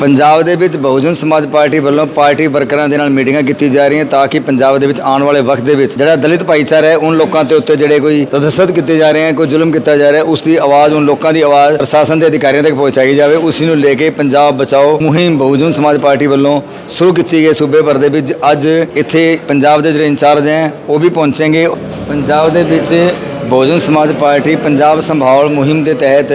ਪੰਜਾਬ ਦੇ ਵਿੱਚ ਬਹੁਜਨ ਸਮਾਜ ਪਾਰਟੀ ਵੱਲੋਂ ਪਾਰਟੀ ਵਰਕਰਾਂ ਦੇ ਨਾਲ ਮੀਟਿੰਗਾਂ ਕੀਤੀ ਜਾ ਰਹੀਆਂ ਤਾਂ ਕਿ ਪੰਜਾਬ ਦੇ ਵਿੱਚ ਆਉਣ ਵਾਲੇ ਵਕਤ ਦੇ ਵਿੱਚ ਜਿਹੜਾ ਦਲਿਤ ਭਾਈਚਾਰਾ ਹੈ ਉਹਨਾਂ ਲੋਕਾਂ ਦੇ ਉੱਤੇ ਜਿਹੜੇ ਕੋਈ ਤਦਸਤ ਕੀਤੇ ਜਾ ਰਹੇ ਹਨ ਕੋਈ ਜ਼ੁਲਮ ਕੀਤਾ ਜਾ ਰਿਹਾ ਉਸ ਦੀ ਆਵਾਜ਼ ਉਹਨਾਂ ਲੋਕਾਂ ਦੀ ਆਵਾਜ਼ ਪ੍ਰਸ਼ਾਸਨ ਦੇ ਅਧਿਕਾਰੀਆਂ ਤੱਕ ਪਹੁੰਚਾਈ ਜਾਵੇ। ਉਸ ਨੂੰ ਲੈ ਕੇ ਪੰਜਾਬ ਬਚਾਓ ਮੁਹਿੰਮ ਬਹੁਜਨ ਸਮਾਜ ਪਾਰਟੀ ਵੱਲੋਂ ਸ਼ੁਰੂ ਕੀਤੀ ਗਈ। ਸੂਬੇ ਭਰ ਦੇ ਵਿੱਚ ਅੱਜ ਇੱਥੇ ਪੰਜਾਬ ਦੇ ਜਿਹੜੇ ਇੰਚਾਰਜ ਹੈ, ਉਹ ਵੀ ਪਹੁੰਚेंगे ਪੰਜਾਬ ਦੇ ਵਿੱਚ ਬਹੁਜਨ ਸਮਾਜ ਪਾਰਟੀ ਪੰਜਾਬ ਸੰਭਾਲ ਮੁਹਿੰਮ ਦੇ ਤਹਿਤ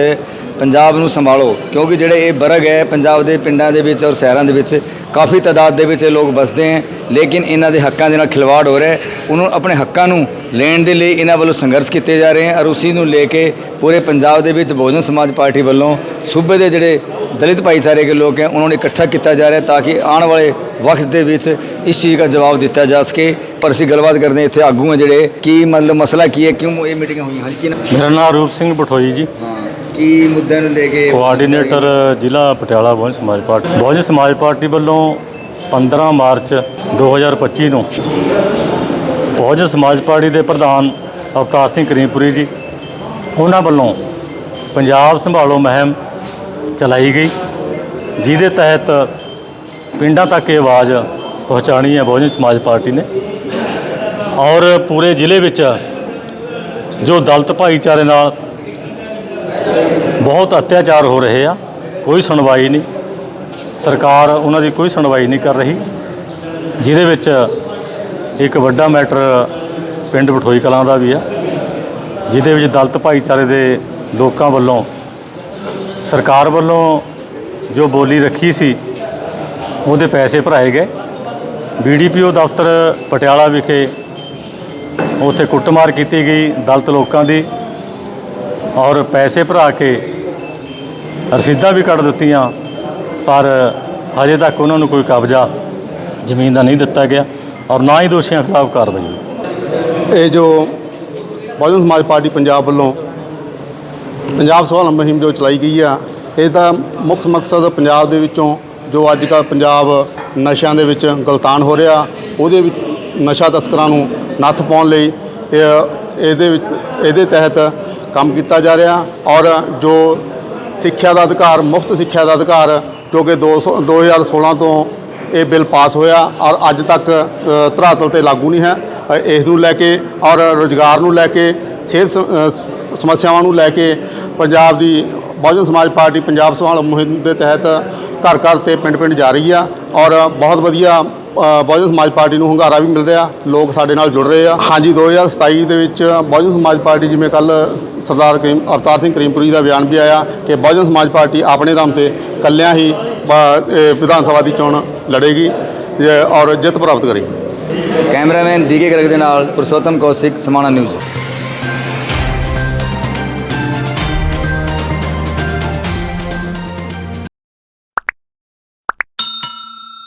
ਪੰਜਾਬ ਨੂੰ ਸੰਭਾਲੋ, ਕਿਉਂਕਿ ਜਿਹੜੇ ਇਹ ਵਰਗ ਹੈ, ਪੰਜਾਬ ਦੇ ਪਿੰਡਾਂ ਦੇ ਵਿੱਚ ਔਰ ਸ਼ਹਿਰਾਂ ਦੇ ਵਿੱਚ ਕਾਫੀ ਤਾਦਾਦ ਦੇ ਵਿੱਚ ਇਹ ਲੋਕ ਵਸਦੇ ਹੈ, ਲੇਕਿਨ ਇਹਨਾਂ ਦੇ ਹੱਕਾਂ ਦੇ ਨਾਲ ਖਿਲਵਾੜ ਹੋ ਰਿਹਾ ਹੈ, ਉਹਨਾਂ ਨੂੰ ਆਪਣੇ ਹੱਕਾਂ ਨੂੰ ਲੈਣ ਦੇ ਲਈ ਇਹਨਾਂ ਵੱਲੋਂ ਸੰਘਰਸ਼ ਕੀਤੇ ਜਾ ਰਹੇ ਹਨ ਔਰ ਉਸੇ ਨੂੰ ਲੈ ਕੇ ਪੂਰੇ ਪੰਜਾਬ ਦੇ ਵਿੱਚ ਬਹੁਜਨ ਸਮਾਜ ਪਾਰਟੀ ਵੱਲੋਂ ਸੂਬੇ ਦੇ ਜਿਹੜੇ ਦਲਿਤ ਭਾਈਚਾਰੇ ਦੇ ਲੋਕ ਹੈ, ਉਹਨਾਂ ਨੂੰ ਇਕੱਠਾ ਕੀਤਾ ਜਾ ਰਿਹਾ ਤਾਂ ਕਿ ਆਉਣ ਵਾਲੇ ਵਕਤ ਦੇ ਵਿੱਚ ਇਸ ਚੀਜ਼ ਦਾ ਜਵਾਬ ਦਿੱਤਾ ਜਾ ਸਕੇ। ਪਰ ਅਸੀਂ ਗੱਲਬਾਤ ਕਰਦੇ ਹਾਂ ਇੱਥੇ ਆਗੂ ਹੈ ਜਿਹੜੇ ਕੀ ਮਤਲਬ ਮਸਲਾ ਕੀ ਹੈ ਕਿਉਂ ਇਹ ਮੀਟਿੰਗਾਂ ਹੋਈਆਂ? ਹਾਂਜੀ ਕੀ ਨਾ? ਮੇਰਾ ਨਾਮ ਰੂਪ ਸਿੰਘ ਬਠੋਈ ਜੀ। ਹਾਂ ਕੀ ਮੁੱਦਿਆਂ ਨੂੰ ਲੈ ਕੇ ਕੋਆਰਡੀਨੇਟਰ ਜ਼ਿਲ੍ਹਾ ਪਟਿਆਲਾ ਬਹੁਜਨ ਸਮਾਜ ਪਾਰਟੀ ਬਹੁਜਨ ਸਮਾਜ ਪਾਰਟੀ ਵੱਲੋਂ 15 ਮਾਰਚ 2025 ਨੂੰ ਬਹੁਜਨ ਸਮਾਜ ਪਾਰਟੀ ਦੇ ਪ੍ਰਧਾਨ ਅਵਤਾਰ ਸਿੰਘ ਕਰੀਮਪੁਰੀ ਜੀ ਉਹਨਾਂ ਵੱਲੋਂ ਪੰਜਾਬ ਸੰਭਾਲੋ ਮੁਹਿੰਮ ਚਲਾਈ ਗਈ ਜਿਹਦੇ ਤਹਿਤ ਪਿੰਡਾਂ ਤੱਕ ਇਹ ਆਵਾਜ਼ ਪਹੁੰਚਾਣੀ ਹੈ ਬਹੁਜਨ ਸਮਾਜ ਪਾਰਟੀ ਨੇ। ਔਰ ਪੂਰੇ ਜ਼ਿਲ੍ਹੇ ਵਿੱਚ ਜੋ ਦਲਤ ਭਾਈਚਾਰੇ ਨਾਲ ਬਹੁਤ ਅਤਿਆਚਾਰ ਹੋ ਰਹੇ ਆ, ਕੋਈ ਸੁਣਵਾਈ ਨਹੀਂ। ਸਰਕਾਰ ਉਹਨਾਂ ਦੀ ਕੋਈ ਸੁਣਵਾਈ ਨਹੀਂ ਕਰ ਰਹੀ, ਜਿਹਦੇ ਵਿੱਚ ਇੱਕ ਵੱਡਾ ਮੈਟਰ ਪਿੰਡ ਬਠੋਈ ਕਲਾਂ ਦਾ ਵੀ ਆ, ਜਿਹਦੇ ਵਿੱਚ ਦਲਤ ਭਾਈਚਾਰੇ ਦੇ ਲੋਕਾਂ ਵੱਲੋਂ, ਸਰਕਾਰ ਵੱਲੋਂ ਜੋ ਬੋਲੀ ਰੱਖੀ ਸੀ, ਉਹਦੇ ਪੈਸੇ ਭਰਾਏ ਗਏ। ਬੀਡੀਪੀਓ ਦਫ਼ਤਰ ਪਟਿਆਲਾ ਵਿਖੇ ਉੱਥੇ ਕੁੱਟਮਾਰ ਕੀਤੀ ਗਈ ਦਲਤ ਲੋਕਾਂ ਦੀ ਔਰ ਪੈਸੇ ਭਰਾ ਕੇ ਰਸੀਦਾਂ ਵੀ ਕੱਢ ਦਿੱਤੀਆਂ, ਪਰ ਹਜੇ ਤੱਕ ਉਹਨਾਂ ਨੂੰ ਕੋਈ ਕਬਜ਼ਾ ਜ਼ਮੀਨ ਦਾ ਨਹੀਂ ਦਿੱਤਾ ਗਿਆ ਔਰ ਨਾ ਹੀ ਦੋਸ਼ੀਆਂ ਖਿਲਾਫ ਕਾਰਵਾਈ ਹੋਈ। ਇਹ ਜੋ ਬਹੁਜਨ ਸਮਾਜ ਪਾਰਟੀ ਪੰਜਾਬ ਵੱਲੋਂ ਪੰਜਾਬ ਸਭਾ ਮੁਹਿੰਮ ਜੋ ਚਲਾਈ ਗਈ ਆ ਇਹਦਾ ਮੁੱਖ ਮਕਸਦ ਪੰਜਾਬ ਦੇ ਵਿੱਚੋਂ ਜੋ ਅੱਜ ਕੱਲ੍ਹ ਪੰਜਾਬ ਨਸ਼ਿਆਂ ਦੇ ਵਿੱਚ ਗਲਤਾਨ ਹੋ ਰਿਹਾ, ਉਹਦੇ ਵਿੱਚ ਨਸ਼ਾ ਤਸਕਰਾਂ ਨੂੰ ਨੱਥ ਪਾਉਣ ਲਈ, ਇਹ- ਇਹਦੇ ਵਿੱਚ, ਇਹਦੇ ਤਹਿਤ ਕੰਮ ਕੀਤਾ ਜਾ ਰਿਹਾ ਔਰ ਜੋ ਸਿੱਖਿਆ ਦਾ ਅਧਿਕਾਰ, ਮੁਫਤ ਸਿੱਖਿਆ ਦਾ ਅਧਿਕਾਰ, ਜੋ ਕਿ 200 2016 ਤੋਂ ਇਹ ਬਿੱਲ ਪਾਸ ਹੋਇਆ ਔਰ ਅੱਜ ਤੱਕ ਧਰਾਤਲ ਤੇ ਲਾਗੂ ਨਹੀਂ ਹੈ ਇਸ ਨੂੰ ਲੈ ਕੇ ਔਰ ਰੋਜ਼ਗਾਰ ਨੂੰ ਲੈ ਕੇ, ਸਿਹਤ ਸ- ਸਮੱਸਿਆਵਾਂ ਨੂੰ ਲੈ ਕੇ ਪੰਜਾਬ ਦੀ ਬਹੁਜਨ ਸਮਾਜ ਪਾਰਟੀ ਪੰਜਾਬ ਸੰਭਾਲ ਮੁਹਿੰਮ ਦੇ ਤਹਿਤ ਘਰ ਘਰ ਤੇ ਪਿੰਡ ਪਿੰਡ ਜਾ ਰਹੀ ਆ ਔਰ ਬਹੁਤ ਵਧੀਆ ਬਹੁਜਨ ਸਮਾਜ ਪਾਰਟੀ ਨੂੰ ਹੁੰਗਾਰਾ ਵੀ ਮਿਲ ਰਿਹਾ। ਲੋਕ ਸਾਡੇ ਨਾਲ ਜੁੜ ਰਹੇ ਆ। ਹਾਂਜੀ 2027 ਦੇ ਵਿੱਚ ਬਹੁਜਨ ਸਮਾਜ ਪਾਰਟੀ ਜਿਵੇਂ ਕੱਲ ਸਰਦਾਰ ਕਰੀਮ, ਅਵਤਾਰ ਸਿੰਘ ਕਰੀਮਪੁਰੀ ਦਾ ਬਿਆਨ ਵੀ ਆਇਆ ਕਿ ਬਹੁਜਨ ਸਮਾਜ ਪਾਰਟੀ ਆਪਣੇ ਦਮ ਤੇ ਕੱਲਿਆਂ ਹੀ ਵਿਧਾਨ ਸਭਾ ਦੀ ਚੋਣ ਲੜੇਗੀ ਔਰ ਜਿੱਤ ਪ੍ਰਾਪਤ ਕਰੇਗੀ। ਕੈਮਰਾਮੈਨ ਡੀਕੇ ਗਰਗ ਦੇ ਨਾਲ ਪੁਰਸ਼ੋਤਮ ਕੌਸ਼ਿਕ, ਸਮਾਣਾ ਨਿਊਜ਼।